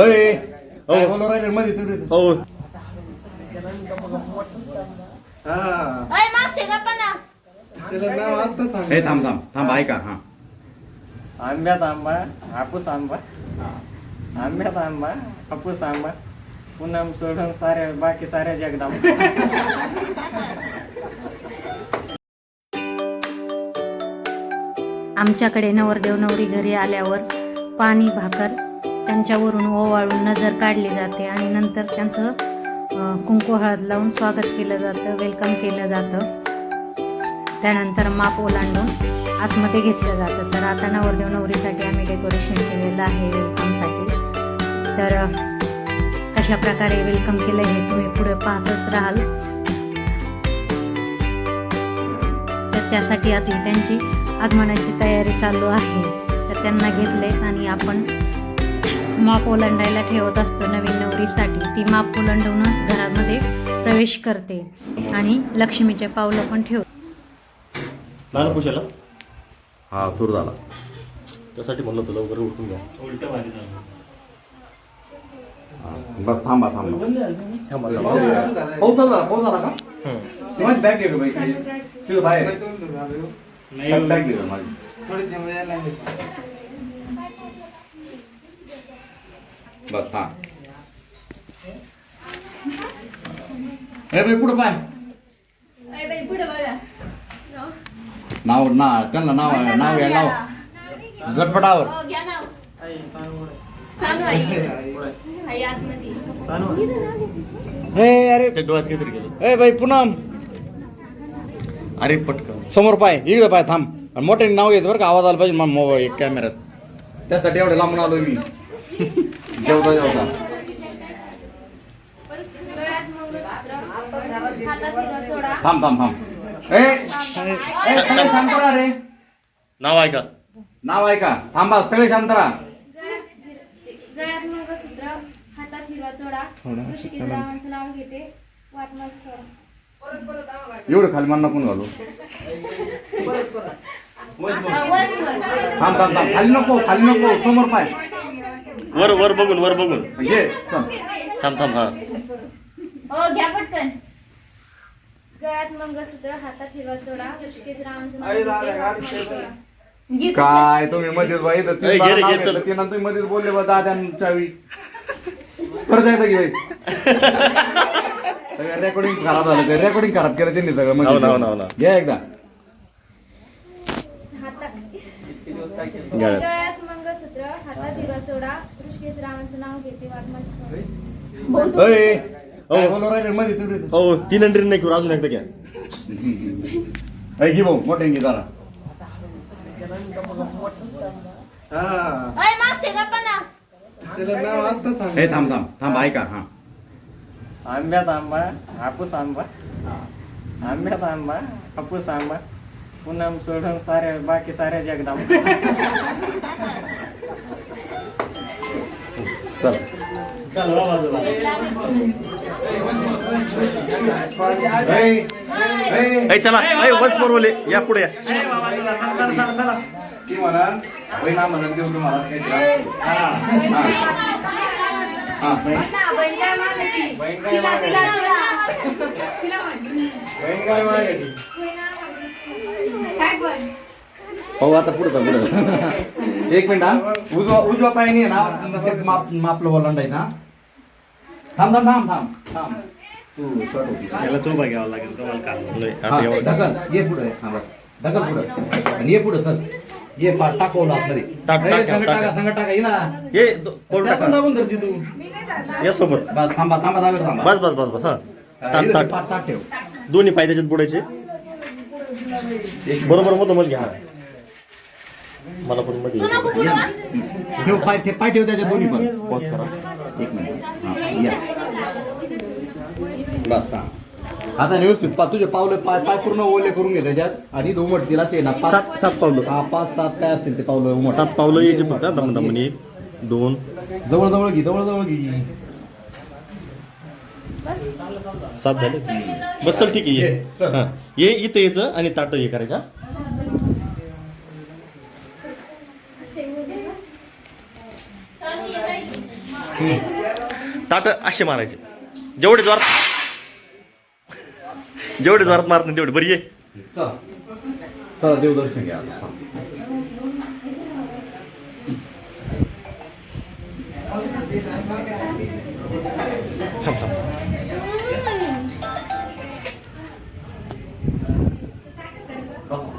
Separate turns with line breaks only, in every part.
अय, काय बोलू राहिले? मध्ये तुम्ही.
हो.
हा.
अय मागचे गप्पा ना
त्याला नाव आता सांग.
हे थांब थांब. थांब ऐका हा.
आंब्यात आंबा हापूस आंबा. आंब्यात आंबा हापूस आंबा. पूनम सोडून साऱ्या बाकी साऱ्या जगदंबा.
आमच्याकडे नवरदेव नवरी घरी आल्यावर पाणी भाकर त्यांच्यावरून ओवाळून नजर काढली जाते आणि नंतर त्यांचं कुंकू हळद लावून स्वागत केलं जातं वेलकम केलं जातं. त्यानंतर माप ओलांडून आतमध्ये घेतलं जातं. तर आता नवरदेव नवरीसाठी आम्ही डेकोरेशन केलेलं आहे वेलकमसाठी तर कशा प्रकारे वेलकम केलं हे तुम्ही पुढे पाहतच राहाल. तर त्यासाठी आता त्यांची आगमनाची तयारी चालू आहे. तर त्यांना घेतले आणि आपण माप ओलांडायला ठेवत असतो नवीन नवरीसाठी. ती माप ओलांडूनच घरामध्ये प्रवेश करते आणि लक्ष्मीचे पावलं पण ठेव
पुशाला
हा सुरू झाला.
त्यासाठी म्हणलं उठून घ्या.
हा, बस थांबा थांबा.
थांबा
पाऊस पाऊस का? बॅग घे बाई तुझं बाहेर. बॅग घे माझी.
बस हा
ए बाई पुढं पाय.
अय बाई पुढे बघा.
नाव ना त्यांना नाव नाव गटपटावर
हो घ्या नाव. आई. आतमध्ये.
ए अरे.
डोळ्यात काहीतरी गेलं.
ए बाई पूनम.
अरे पटकन.
समोर पाय इकडे पाय थांब. आणि मोठ्याने नाव घेतो बरं का? आवाज आला पाहिजे मला मोबाईल कॅमेऱ्यात. त्यासाठी एवढं लांबून आलोय मी. जेवता जेवता थांब थांब थांब. ए ए, सगळे शांत राहा रे.
नाव ऐका.
नाव ऐका. थांबा सगळे शांत राहा.
गळ्यात मंगळसूत्र हातात हिरवा चोडा ऋषिकेश रावांचं नाव घेते वाट माझी सोडा
एवढं खाली मान नको घालू? थांब थांब थांब. खाली नको खाली नको. समोर पाय.
वर वर बघून वर बघून.
घे.
थांब. थांब हा.
हो घ्या पटकन.
गळ्यात मंगळसूत्र हातात हिरवा चोडा
काय तुम्ही मध्येच बाई तर
घे रे, घे, चल.
तीन तुम्ही मध्येच बोलले बा दाद्यांच्या वेळी. परत जायचं की बाई. सगळं रेकॉर्डिंग खराब झालं रेकॉर्डिंग खराब केलं त्यांनी सगळं
हो ना, हो ना, हो ना.
या एकदा.
हातात. गळ्यात मंगळसूत्र हातात हिरवा चोडा ऋषिकेश रावांचं नाव घेते
हो तीन हंड्रेड नाही करू अजून एकदा घ्या.
ऐक घे भाऊ मोठे घे जरा.
हे. थांब थांब थांब ऐका हा.
आंब्यात आंबा हापूस आंबा. आंब्यात आंबा हापूस आंबा. पूनम सोडून साऱ्या बाकी साऱ्या जगदंबा.
चल. चला. ए वन्स मोर बोले. या पुढे या.
ती म्हणा बहिणा म्हणून देऊ तुम्हाला काहीतरी. हा. हा. हो. आता पुढे पुढे. एक मिनिट हा. उजवा उजवा पाय ना. ते माप मापलं ओलांडायचं हा थांब थांब थांब थांब थांब. तू शॉर्ट होती.
याला चोबा घ्यावा लागेल तुम्हाला नाही.
हा,
आता एवढं.
ढकल. ये पुढे हा बस ढकल पुढे. आणि ये पुढे चल. ये पा टाकवलं आतमध्ये
टाक,
ए,
टाक, टाक.
टाका टाका. ये ना.
दो-
त्या पण
टाका?
दाबून धरती तू.
या सोबत.
बस थांबा थांबा जागेवर थांबा.
बस बस बस बस हा.
हा, इथं पाच ताट ठेव.
दोन्ही पाय त्याच्यात बुडायचे.
एक
बरोबर मग मध्ये घ्या. मला पण मध्ये
तू नको पुढं हा?
ठेव पाय ठेव पाय ठेव त्याच्या दोन्ही पण.
पॉज करा.
एक मिनिट हा, या. बस हा. आता व्यवस्थित पा तुझे पावलं पाय पाय पूर्ण ओले करून घे त्याच्यात. आणि इथं तिला शे ना पाच
सात सात पावलं.
हा, पाच सात काय असतील ते पावलं उमट
सात पावलं यायचे फक्त दम दम एक दोन.
जवळ जवळ घे जवळ जवळ घे.
सात झाले. बस चल ठीक आहे ये.
ये, चल.
हा. ये इथं यायचं आणि ताट हे करायच्या ताट असे मारायचे. जेवढे जोरात जेवढे जोरात मारत नाही तेवढे बरी आहे.
चला. चला देवदर्शन घ्या आता. थांब.
थांब. थांब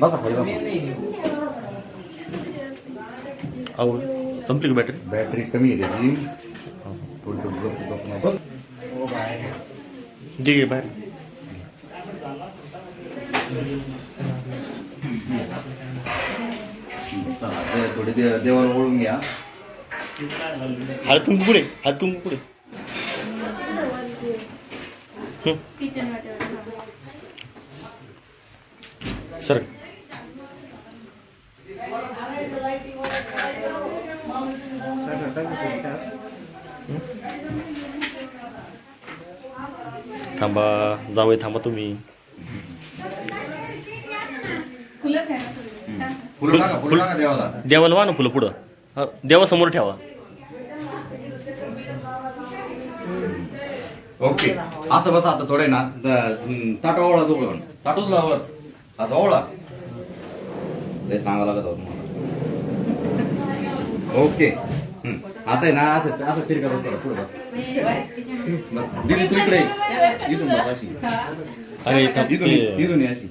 बसा. खाली बसा.
अहो संपली का बॅटरी
बॅटरी कमी आहे त्याची. थोडी थोडी गप- गप नाही. बस.
ठीक आहे बाहेर.
चला थोडी दे- देवाला ओळून घ्या.
हळद कुंकू पुढे हळद कुंकू पुढे.
किचन वाटेवर
सर थांबा जावय थांबा तुम्ही.
देवाला.
वा ना फुलं पुढं. हा, देवासमोर ठेवा.
ओके. असं बसा आता थोडे ना. ताट ओळा जवळ ताटूच लावर आता ओळा. ते सांगा लागत. ओके. आता आहे ना असं असं फिरका चला पुढे बस बस. दिदी तू इकडे ये. इथून बस अशी
अरे
इथून ये,
ते-
इथून ये अशी?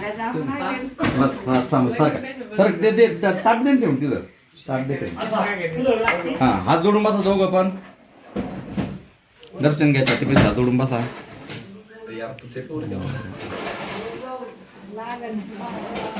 बस हा थांब सरक सरक दे दे ता- ताट दे ना ठेवून तिथं ताट दे ठेवून. हा हात जोडून बसा दोघं पण दर्शन घ्यायचं तिकडे हात जोडून बसा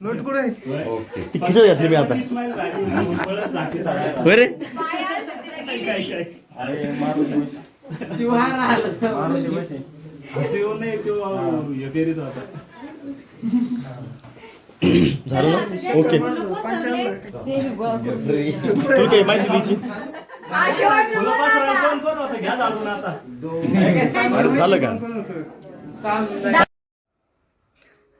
झालं झालं.
Okay
okay.
ती घातली मी आता. होय रे
पायावर तिला गेली ती.
मारुती बशी.
झालं ओके. काही माहिती द्यायची?
हा.
झालं का?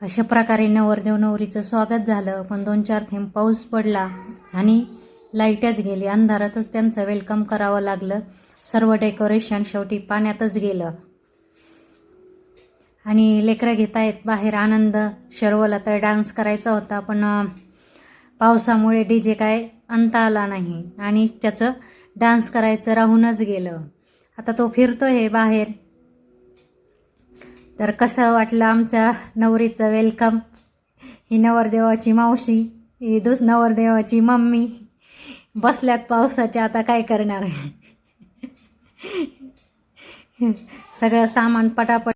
अशा प्रकारे नवरदेव नवरीचं स्वागत झालं. पण दोन चार थेंब पाऊस पडला आणि लाईटच गेली. अंधारातच त्यांचं वेलकम करावं लागलं. सर्व डेकोरेशन शेवटी पाण्यातच गेलं. आणि लेकरं घेत आहेत बाहेर आनंद. शर्वला तर डान्स करायचा होता पण पावसामुळे डी जे काय आणता आला नाही. आणि त्याचं डान्स करायचं राहूनच गेलं. आता तो फिरतो आहे बाहेर. तर कसं वाटलं आमच्या नवरीचं वेलकम ही नवरदेवाची मावशी ही दुस नवरदेवाची मम्मी. बसल्यात पावसाच्या आता काय करणार? सगळं सामान पटापट